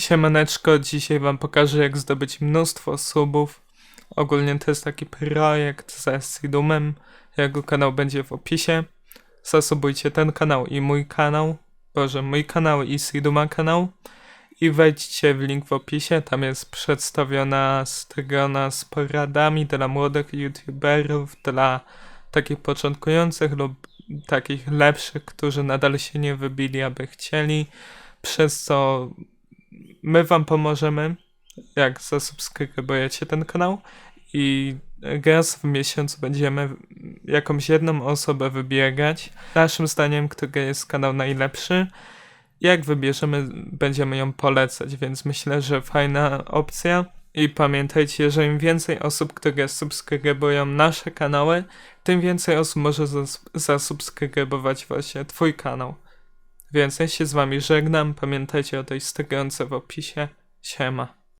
Siemaneczko, dzisiaj wam pokażę jak zdobyć mnóstwo subów. Ogólnie to jest taki projekt ze Sidumem, jego kanał będzie w opisie. Zasubujcie ten kanał i mój kanał, boże mój kanał i Siduma kanał. I wejdźcie w link w opisie, tam jest przedstawiona strona z poradami dla młodych youtuberów, dla takich początkujących lub takich lepszych, którzy nadal się nie wybili, aby chcieli. Przez co my wam pomożemy, jak zasubskrybujecie ten kanał i raz w miesiącu będziemy jakąś jedną osobę wybiegać. Naszym zdaniem, który jest kanał najlepszy. Jak wybierzemy, będziemy ją polecać, więc myślę, że fajna opcja. I pamiętajcie, że im więcej osób, które subskrybują nasze kanały, tym więcej osób może zas- zasubskrybować właśnie Twój kanał. Więc ja się z Wami żegnam. Pamiętajcie o tej stronce w opisie. Siema.